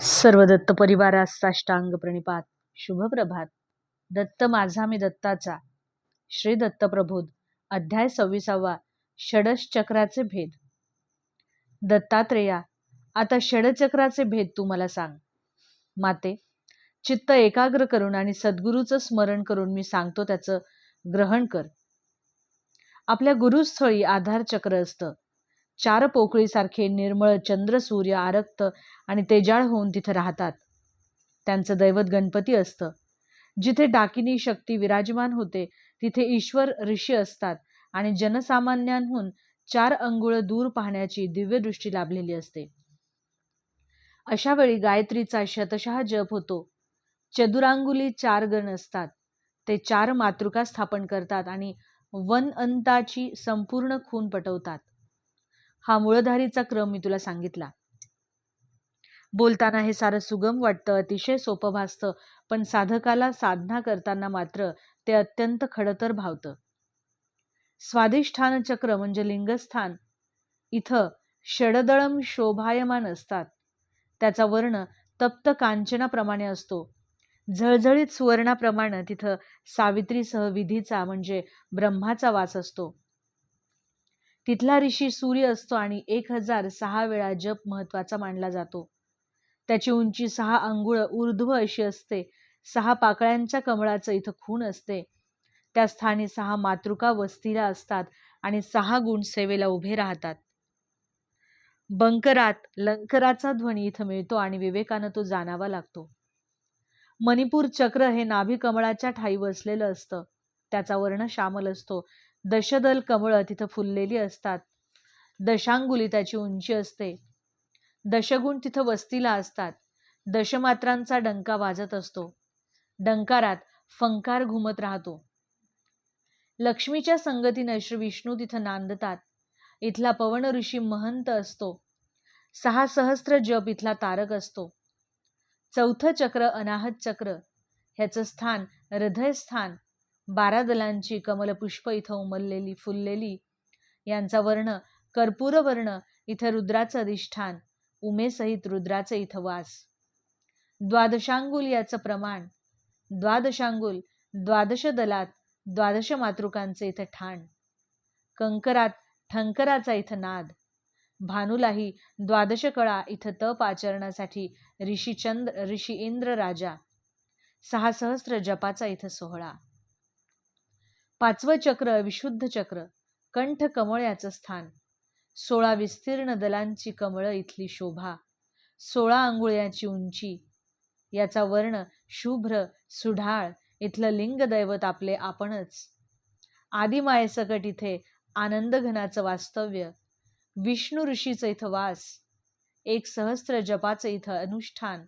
सर्व दत्त परिवारास साष्टांग प्रणिपात. शुभप्रभात दत्त माझा मी दत्ताचा. श्री दत्त प्रबोध. अध्याय सव्वीसावा. षडचक्राचे भेद. दत्तात्रेया आता षडचक्राचे भेद तू मला सांग. माते चित्त एकाग्र करून आणि सद्गुरूचं स्मरण करून मी सांगतो त्याचं ग्रहण कर. आपल्या गुरुस्थळी आधार चक्र असतं. चार पोकळीसारखे निर्मळ चंद्र सूर्य आरक्त आणि तेजाळ होऊन तिथं राहतात. त्यांचं दैवत गणपती असतं. जिथे डाकिनी शक्ती विराजमान होते तिथे ईश्वर ऋषी असतात आणि जनसामान्यांहून चार अंघुळ दूर पाहण्याची दिव्यदृष्टी लाभलेली असते. अशा वेळी गायत्रीचा शतशः जप होतो. चदुरांगुली चार गण असतात. ते चार मातृका स्थापन करतात आणि वन अंताची संपूर्ण खून पटवतात. हा मूळधारीचा क्रम मी तुला सांगितला. बोलताना हे सारं सुगम वाटतं अतिशय सोपं भासतं पण साधकाला साधना करताना मात्र ते अत्यंत खडतर भावतं. स्वाधिष्ठान चक्र म्हणजे लिंगस्थान. इथं षडदळम शोभायमान असतात. त्याचा वर्ण तप्त कांचनाप्रमाणे असतो. झळझळीत सुवर्णाप्रमाणे तिथं सावित्रीसह विधीचा म्हणजे ब्रह्माचा वास असतो. तिथला ऋषी सूर्य असतो आणि एक हजार सहा वेळा जप महत्त्वाचा मानला जातो. त्याची उंची सहा अंघुळ ऊर्ध्व अशी असते. सहा पाकळ्यांच्या कमळाचं इथं खून असते. त्या स्थानी सहा मातृका वस्तीला असतात आणि सहा गुण सेवेला उभे राहतात. बंकरात लंकराचा ध्वनी इथं मिळतो आणि विवेकानं तो जाणावा लागतो. मणिपूर चक्र हे नाभी कमळाच्या ठाई वसलेलं असतं. त्याचा वर्ण श्यामल असतो. दशदल कमळं तिथं फुललेली असतात. दशांगुली त्याची उंची असते. दशगुण तिथं वस्तीला असतात. दशमात्रांचा डंका वाजत असतो. डंकारात फंकार घुमत राहतो. लक्ष्मीच्या संगतीनं श्री विष्णू तिथं नांदतात. इथला पवन ऋषी महंत असतो. सहा सहस्त्र जप इथला तारक असतो. चौथं चक्र अनाहत चक्र. ह्याचं स्थान हृदयस्थान बारा दलांची कमलपुष्प इथं उमललेली फुललेली. यांचा वर्ण कर्पूर वर्ण इथं रुद्राचं अधिष्ठान उमेसहित रुद्राचं इथं वास. द्वादशांगुल याचं प्रमाण द्वादशांगुल द्वादश दलात द्वादश मातृकांचे इथं ठाण. कंकरात ठंकराचा इथं नाद. भानुलाही द्वादश कळा इथं तप आचरणासाठी ऋषीचंद्र ऋषी इंद्र राजा. सहा सहस्र जपाचा इथं सोहळा. पाचवं चक्र विशुद्ध चक्र कंठ कमळ्याचं स्थान. सोळा विस्तीर्ण दलांची कमळं इथली शोभा सोळा आंघोळ्याची उंची. याचा वर्ण शुभ्र सुढाळ इथलं लिंगदैवत आपले आपणच. आदिमायसकट इथे आनंदघनाचं वास्तव्य विष्णू ऋषीचं इथं वास एक सहस्त्र जपाचं इथं अनुष्ठान.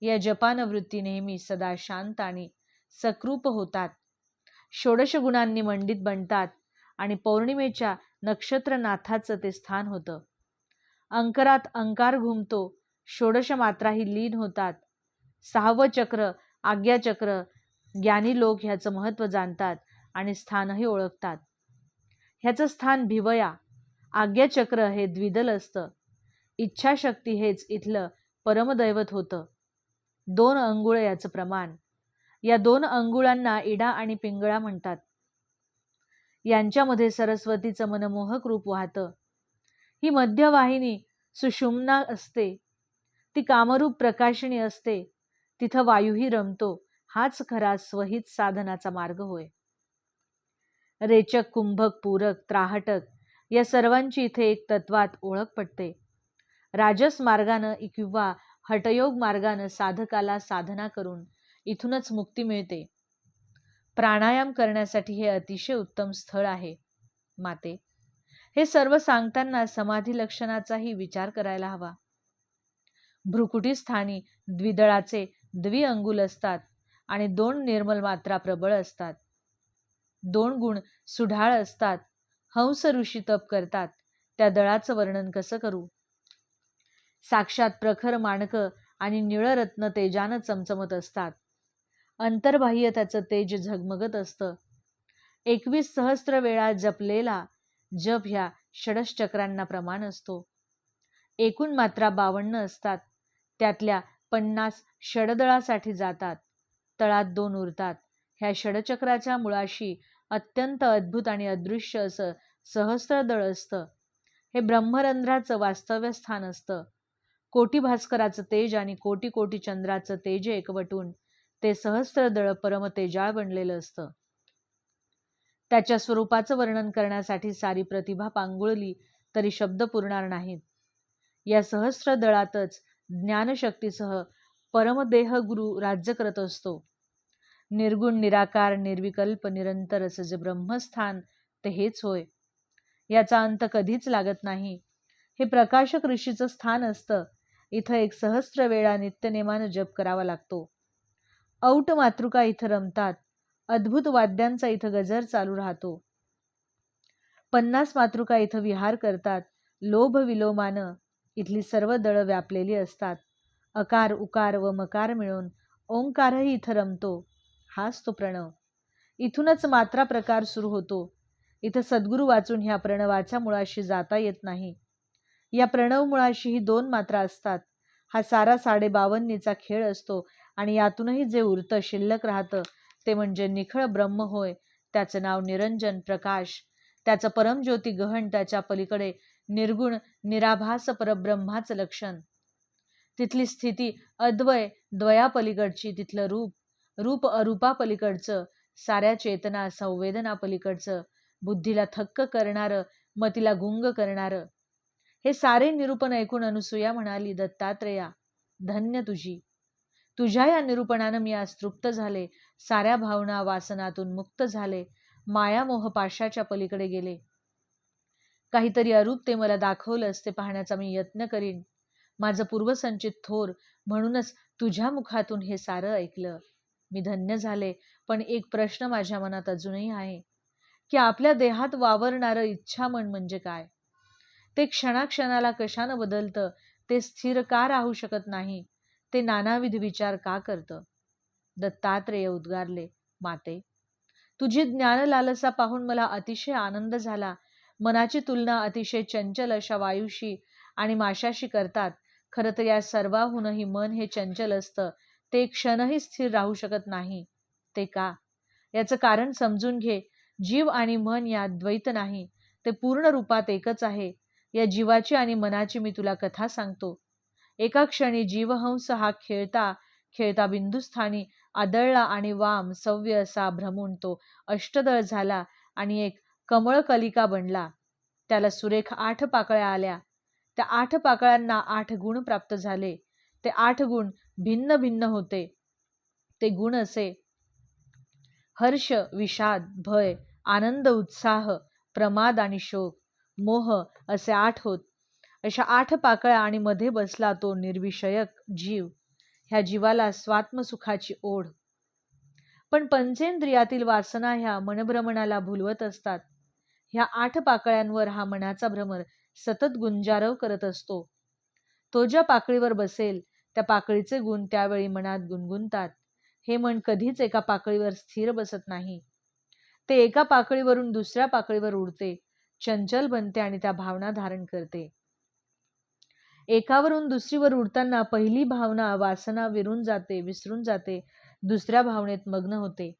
या जपान वृत्ती नेहमी सदा शांत आणि सकृप होतात. षोडश गुणांनी मंडित बनतात आणि पौर्णिमेच्या नक्षत्रनाथाचं ते स्थान होतं. अंकरात अंकार घुमतो षोडश मात्राही लीन होतात. सहावं चक्र आज्ञाचक्र ज्ञानी लोक ह्याचं महत्त्व जाणतात आणि स्थानही ओळखतात. ह्याचं स्थान भिवया आज्ञाचक्र हे द्विदल असतं. इच्छाशक्ती हेच इथलं परमदैवत होतं. दोन अंगुळ याचं प्रमाण. या दोन अंगुळांना इडा आणि पिंगळा म्हणतात. यांच्यामध्ये सरस्वतीचं मनमोहक रूप वाहतं. ही मध्यवाहिनी सुषुम्ना असते. ती कामरूप प्रकाशिणी असते. तिथं वायूही रमतो. हाच खरा स्वहित साधनाचा मार्ग होय. रेचक कुंभक पूरक त्राहटक या सर्वांची इथे एक तत्वात ओळख पडते राजस मार्गानं किंवा हटयोग मार्गानं साधकाला साधना करून इथूनच मुक्ती मिळते. प्राणायाम करण्यासाठी हे अतिशय उत्तम स्थळ आहे. माते हे सर्व सांगताना समाधी लक्षणाचाही विचार करायला हवा. भ्रुकुटी स्थानी द्विदळाचे द्विअंगुल असतात आणि दोन निर्मल मात्रा प्रबळ असतात. दोन गुण सुढाळ असतात हंस ऋषी तप करतात त्या दळाचं वर्णन कसं करू? साक्षात प्रखर माणकं आणि निळरत्न तेजानं चमचमत असतात. अंतर्बाह्य त्याचं तेज झगमगत असतं. एकवीस सहस्त्र वेळा जपलेला जप ह्या षडश्चक्रांना प्रमाण असतो. एकूण मात्रा बावन्न असतात. त्यातल्या पन्नास षडदळासाठी जातात. तळात दोन उरतात. ह्या षडचक्राच्या मुळाशी अत्यंत अद्भुत आणि अदृश्य असं सहस्त्रदळ असतं. हे ब्रह्मरंध्राचं वास्तव्य स्थान असतं. कोटी भास्कराचं तेज आणि कोटी कोटी चंद्राचं तेज एकवटून ते सहस्त्रदळ परमतेजाळ बनलेलं असतं. त्याच्या स्वरूपाचं वर्णन करण्यासाठी सारी प्रतिभा पांगुळली तरी शब्द पुरणार नाहीत. या सहस्रदळातच ज्ञानशक्तीसह परमदेह गुरु राज्य करत असतो. निर्गुण निराकार निर्विकल्प निरंतर असं जे ब्रह्मस्थान ते हेच होय. याचा अंत कधीच लागत नाही. हे प्रकाशक ऋषीचं स्थान असतं. इथं एक सहस्त्र वेळा नित्यनेमानं जप करावा लागतो. औट मातृका इथं रमतात. अद्भुत वाद्यांचा इथं गजर चालू राहतो. पन्नास मातृका इथं विहार करतात. लोभ विलोमानं इथली सर्व दळं व्यापलेली असतात. अकार उकार व मकार मिळून ओंकारही इथं रमतो. हाच तो प्रणव. इथूनच मात्रा प्रकार सुरू होतो. इथं सद्गुरू वाचून ह्या प्रणवाच्या मुळाशी जाता येत नाही. या प्रणव मुळाशीही दोन मात्रा असतात. हा सारा साडे बावन्नीचा खेळ असतो. आणि यातूनही जे उरतं शिल्लक राहतं ते म्हणजे निखळ ब्रह्म होय त्याचं नाव निरंजन प्रकाश. त्याचं परमज्योती गहन त्याच्या पलीकडे निर्गुण निराभास परब्रह्माचं लक्षण. तिथली स्थिती अद्वय द्वयापलीकडची तिथलं रूप रूप अरूपापलीकडचं साऱ्या चेतना संवेदना पलीकडचं बुद्धीला थक्क करणारं मतीला गुंग करणारं. हे सारे निरूपण ऐकून अनुसूया म्हणाली दत्तात्रेया धन्य तुझी. तुझ्या या निरूपणानं मी आज तृप्त झाले. साऱ्या भावना वासनातून मुक्त झाले. मायामोह पाशाच्या पलीकडे गेले. काहीतरी अरूप ते मला दाखवलंस ते पाहण्याचा मी यत्न करीन. माझं पूर्वसंचित थोर म्हणूनच तुझ्या मुखातून हे सारं ऐकलं. मी धन्य झाले पण एक प्रश्न माझ्या मनात अजूनही आहे. की आपल्या देहात वावरणारं इच्छा मन म्हणजे काय? ते क्षणाक्षणाला कशानं बदलतं? ते स्थिर का राहू शकत नाही? ते नानाविध विचार का करतं? दत्तात्रेय उद्गारले माते तुझी ज्ञान लालसा पाहून मला अतिशय आनंद झाला. मनाची तुलना अतिशय चंचल अशा वायूशी आणि माशाशी करतात. खरं तर या सर्वाहूनही मन हे चंचल असतं. ते क्षणही स्थिर राहू शकत नाही. ते का? याचं कारण समजून घे. जीव आणि मन यात द्वैत नाही. ते पूर्ण रूपात एकच आहे. या जीवाची आणि मनाची मी तुला कथा सांगतो. एका क्षणी जीवहंस हा खेळता खेळता बिंदुस्थानी आदळला आणि वाम सव्य असा भ्रमून तो अष्टदळ झाला आणि एक कमळ कलिका बनला. त्याला सुरेख आठ पाकळ्या आल्या. त्या आठ पाकळ्यांना आठ गुण प्राप्त झाले. ते आठ गुण भिन्न भिन्न होते. ते गुण असे. हर्ष विषाद भय आनंद उत्साह प्रमाद आणि शोक मोह असे आठ होत अशा आठ पाकळ्या आणि मध्ये बसला तो निर्विषयक जीव. ह्या जीवाला स्वात्मसुखाची ओढ. पण पंचेंद्रियातील वासना ह्या मनभ्रमणाला भुलवत असतात. ह्या आठ पाकळ्यांवर हा मनाचा भ्रमर सतत गुंजारव करत असतो. तो ज्या पाकळीवर बसेल त्या पाकळीचे गुण त्यावेळी मनात गुणगुणतात. हे मन कधीच एका पाकळीवर स्थिर बसत नाही. ते एका पाकळीवरून दुसऱ्या पाकळीवर उडते चंचल बनते आणि त्या भावना धारण करते. एकावरून दुसरीवर उडताना पहिली भावना वासना विरून जाते विसरून जाते दुसऱ्या भावनेत मग्न होते.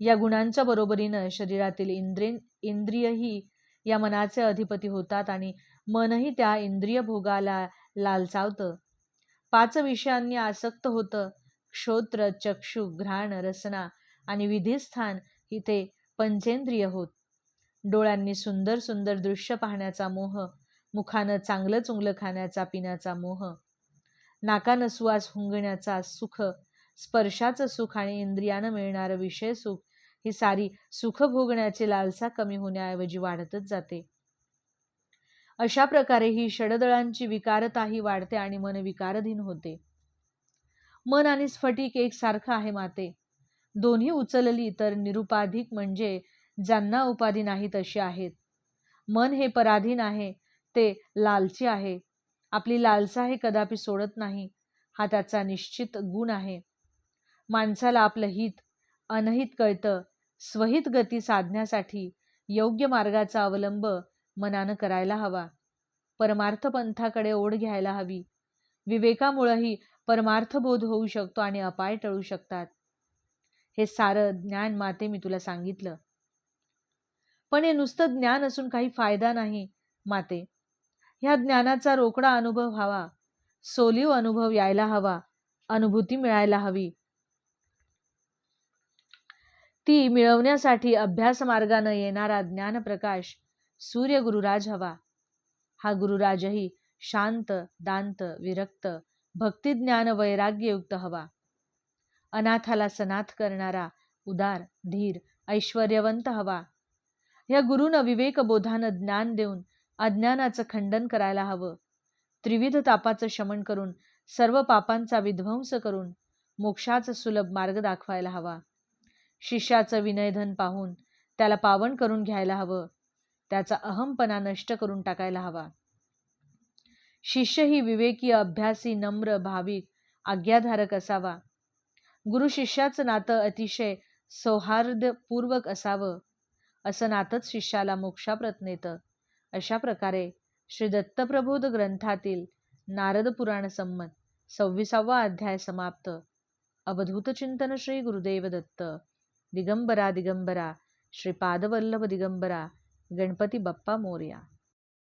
या गुणांच्या बरोबरीनं शरीरातील इंद्रिय इंद्रियही या मनाचे अधिपती होतात आणि मनही त्या इंद्रिय भोगाला लालचावतं. पाच विषयांनी आसक्त होतं. क्षोत्र चक्षु घ्राण रसना आणि विधिस्थान ही ते पंचेंद्रिय होत. डोळ्यांनी सुंदर सुंदर दृश्य पाहण्याचा मोह मुखानं चांगलं चुंगलं खाण्याचा पिण्याचा मोह. नाकानं सुवास हुंगण्याचा सुख. स्पर्शाचं सुख आणि इंद्रियानं मिळणारं विषय सुख. ही सारी सुख भोगण्याची लालसा कमी होण्याऐवजी वाढतच जाते. अशा प्रकारे ही षडदळांची विकारताही वाढते आणि मन विकारधीन होते. मन आणि स्फटिक एकसारखं आहे माते. दोन्ही उचलली तर निरुपाधिक म्हणजे ज्यांना उपाधी नाहीत अशी आहेत. मन हे पराधीन आहे ते लालची आहे. आपली लालसा हे कदापि सोडत नाही. हा त्याचा निश्चित गुण आहे. माणसाला आपलं हित अनहित कळतं. स्वहित गती साधण्यासाठी योग्य मार्गाचा अवलंब मनानं करायला हवा. परमार्थ पंथाकडे ओढ घ्यायला हवी. विवेकामुळंही परमार्थबोध होऊ शकतो आणि अपाय टळू शकतात. हे सारं ज्ञान माते मी तुला सांगितलं. पण हे नुसतं ज्ञान असून काही फायदा नाही माते. ह्या ज्ञानाचा रोकडा अनुभव हवा सोलीव अनुभव यायला हवा. अनुभूती मिळायला हवी. ती मिळवण्यासाठी अभ्यास मार्गानं येणारा ज्ञानप्रकाश सूर्य गुरुराज हवा. हा गुरुराजही शांत दांत विरक्त भक्तिज्ञान वैराग्ययुक्त हवा. अनाथाला सनाथ करणारा उदार धीर ऐश्वर्यवंत हवा. या गुरुनं विवेकबोधानं ज्ञान देऊन अज्ञानाचं खंडन करायला हवं. त्रिविध तापाचं शमन करून सर्व पापांचा विध्वंस करून मोक्षाचा सुलभ मार्ग दाखवायला हवा. शिष्याचं विनयधन पाहून त्याला पावन करून घ्यायला हवं. त्याचा अहमपणा नष्ट करून टाकायला हवा. शिष्य ही विवेकी अभ्यासी नम्र भाविक आज्ञाधारक असावा. गुरु शिष्याचं नातं अतिशय सौहार्दपूर्वक असावं असं नातंच शिष्याला मोक्षाप्रत नेतं. अशा प्रकारे श्री दत्तप्रबोध ग्रंथातील नारद पुराण संमत सव्वीसावा अध्याय समाप्त. अवधूत चिंतन श्री गुरुदेव दत्त. दिगंबरा दिगंबरा श्रीपादवल्लभ दिगंबरा गणपती बाप्पा मोर्या.